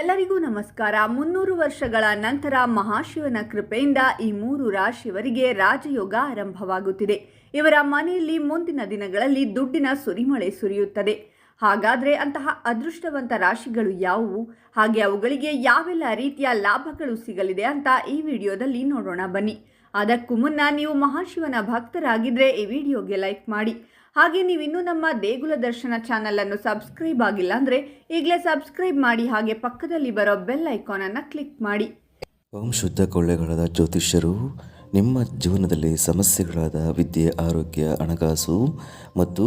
ಎಲ್ಲರಿಗೂ ನಮಸ್ಕಾರ. ಮುನ್ನೂರು ವರ್ಷಗಳ ನಂತರ ಮಹಾಶಿವನ ಕೃಪೆಯಿಂದ ಈ ಮೂರು ರಾಶಿಯವರಿಗೆ ರಾಜಯೋಗ ಆರಂಭವಾಗುತ್ತಿದೆ. ಇವರ ಮನೆಯಲ್ಲಿ ಮುಂದಿನ ದಿನಗಳಲ್ಲಿ ದುಡ್ಡಿನ ಸುರಿಮಳೆ ಸುರಿಯುತ್ತದೆ. ಹಾಗಾದರೆ ಅಂತಹ ಅದೃಷ್ಟವಂತ ರಾಶಿಗಳು ಯಾವುವು? ಹಾಗೆ ಅವುಗಳಿಗೆ ಯಾವೆಲ್ಲ ರೀತಿಯ ಲಾಭಗಳು ಸಿಗಲಿದೆ ಅಂತ ಈ ವಿಡಿಯೋದಲ್ಲಿ ನೋಡೋಣ ಬನ್ನಿ. ಅದಕ್ಕೂ ಮುನ್ನ ನೀವು ಮಹಾಶಿವನ ಭಕ್ತರಾಗಿದ್ದರೆ ಈ ವಿಡಿಯೋಗೆ ಲೈಕ್ ಮಾಡಿ. ಹಾಗೆ ನೀವು ಇನ್ನೂ ನಮ್ಮ ದೇಗುಲ ದರ್ಶನ ಚಾನಲನ್ನು ಸಬ್ಸ್ಕ್ರೈಬ್ ಆಗಿಲ್ಲ ಅಂದರೆ ಈಗಲೇ ಸಬ್ಸ್ಕ್ರೈಬ್ ಮಾಡಿ, ಹಾಗೆ ಪಕ್ಕದಲ್ಲಿ ಬರೋ ಬೆಲ್ ಐಕಾನನ್ನು ಕ್ಲಿಕ್ ಮಾಡಿ. ಓಂ ಶುದ್ಧ ಕೊಳ್ಳೆಗಳಾದ ಜ್ಯೋತಿಷ್ಯರು, ನಿಮ್ಮ ಜೀವನದಲ್ಲಿ ಸಮಸ್ಯೆಗಳಾದ ವಿದ್ಯೆ, ಆರೋಗ್ಯ, ಹಣಕಾಸು ಮತ್ತು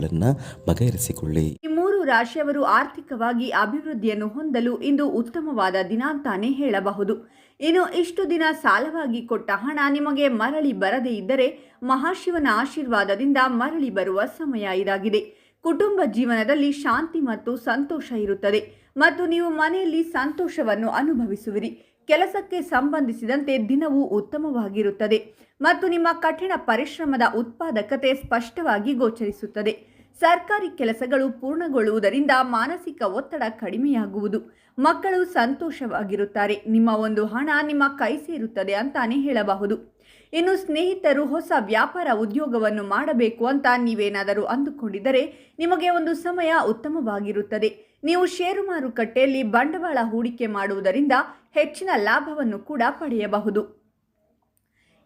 ಸಮಸ್ಯೆಗಳನ್ನು ಬಗೆಹರಿಸಿಕೊಳ್ಳಿ. ಈ ಮೂರು ರಾಶಿಯವರು ಆರ್ಥಿಕವಾಗಿ ಅಭಿವೃದ್ಧಿಯನ್ನು ಹೊಂದಲು ಇಂದು ಉತ್ತಮವಾದ ದಿನ ಅಂತಾನೆ ಹೇಳಬಹುದು. ಇನ್ನು ಇಷ್ಟು ದಿನ ಸಾಲವಾಗಿ ಕೊಟ್ಟ ಹಣ ನಿಮಗೆ ಮರಳಿ ಬರದೇ ಇದ್ದರೆ ಮಹಾಶಿವನ ಆಶೀರ್ವಾದದಿಂದ ಮರಳಿ ಬರುವ ಸಮಯ ಇದಾಗಿದೆ. ಕುಟುಂಬ ಜೀವನದಲ್ಲಿ ಶಾಂತಿ ಮತ್ತು ಸಂತೋಷ ಇರುತ್ತದೆ. ಮತ್ತು ನೀವು ಮನೆಯಲ್ಲಿ ಸಂತೋಷವನ್ನು ಅನುಭವಿಸುವಿರಿ. ಕೆಲಸಕ್ಕೆ ಸಂಬಂಧಿಸಿದಂತೆ ದಿನವೂ ಉತ್ತಮವಾಗಿರುತ್ತದೆ. ಮತ್ತು ನಿಮ್ಮ ಕಠಿಣ ಪರಿಶ್ರಮದ ಉತ್ಪಾದಕತೆ ಸ್ಪಷ್ಟವಾಗಿ ಗೋಚರಿಸುತ್ತದೆ. ಸರ್ಕಾರಿ ಕೆಲಸಗಳು ಪೂರ್ಣಗೊಳ್ಳುವುದರಿಂದ ಮಾನಸಿಕ ಒತ್ತಡ ಕಡಿಮೆಯಾಗುವುದು. ಮಕ್ಕಳು ಸಂತೋಷವಾಗಿರುತ್ತಾರೆ. ನಿಮ್ಮ ಒಂದು ಹಣ ನಿಮ್ಮ ಕೈ ಸೇರುತ್ತದೆ ಅಂತಾನೆ ಹೇಳಬಹುದು. ಇನ್ನು ಸ್ನೇಹಿತರು ಹೊಸ ವ್ಯಾಪಾರ ಉದ್ಯೋಗವನ್ನು ಮಾಡಬೇಕು ಅಂತ ನೀವೇನಾದರೂ ಅಂದುಕೊಂಡಿದ್ದರೆ ನಿಮಗೆ ಒಂದು ಸಮಯ ಉತ್ತಮವಾಗಿರುತ್ತದೆ. ನೀವು ಷೇರು ಮಾರುಕಟ್ಟೆಯಲ್ಲಿ ಬಂಡವಾಳ ಹೂಡಿಕೆ ಮಾಡುವುದರಿಂದ ಹೆಚ್ಚಿನ ಲಾಭವನ್ನು ಕೂಡ ಪಡೆಯಬಹುದು.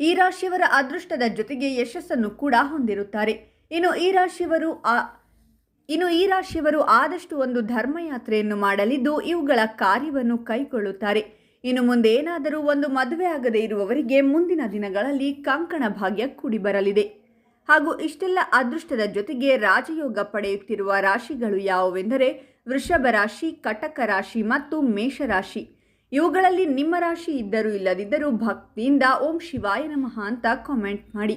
ಈ ರಾಶಿಯವರ ಅದೃಷ್ಟದ ಜೊತೆಗೆ ಯಶಸ್ಸನ್ನು ಕೂಡ ಹೊಂದಿರುತ್ತಾರೆ. ಇನ್ನು ಈ ರಾಶಿಯವರು ಆ, ಇನ್ನು ಈ ರಾಶಿಯವರು ಆದಷ್ಟು ಒಂದು ಧರ್ಮಯಾತ್ರೆಯನ್ನು ಮಾಡಲಿದ್ದು ಇವುಗಳ ಕಾರ್ಯವನ್ನು ಕೈಗೊಳ್ಳುತ್ತಾರೆ ಇನ್ನು ಮುಂದೆ ಏನಾದರೂ ಒಂದು ಮದುವೆ ಆಗದೆ ಇರುವವರಿಗೆ ಮುಂದಿನ ದಿನಗಳಲ್ಲಿ ಕಂಕಣ ಭಾಗ್ಯ ಕೂಡಿ ಬರಲಿದೆ ಹಾಗೂ ಇಷ್ಟೆಲ್ಲ ಅದೃಷ್ಟದ ಜೊತೆಗೆ ರಾಜಯೋಗ ಪಡೆಯುತ್ತಿರುವ ರಾಶಿಗಳು ಯಾವುವೆಂದರೆ ವೃಷಭ ರಾಶಿ, ಕಟಕ ರಾಶಿ ಮತ್ತು ಮೇಷರಾಶಿ ಇವುಗಳಲ್ಲಿ ನಿಮ್ಮ ರಾಶಿ ಇದ್ದರೂ ಇಲ್ಲದಿದ್ದರೂ ಭಕ್ತಿಯಿಂದ ಓಂ ಶಿವಾಯ ನಮಃ ಅಂತ ಕಾಮೆಂಟ್ ಮಾಡಿ.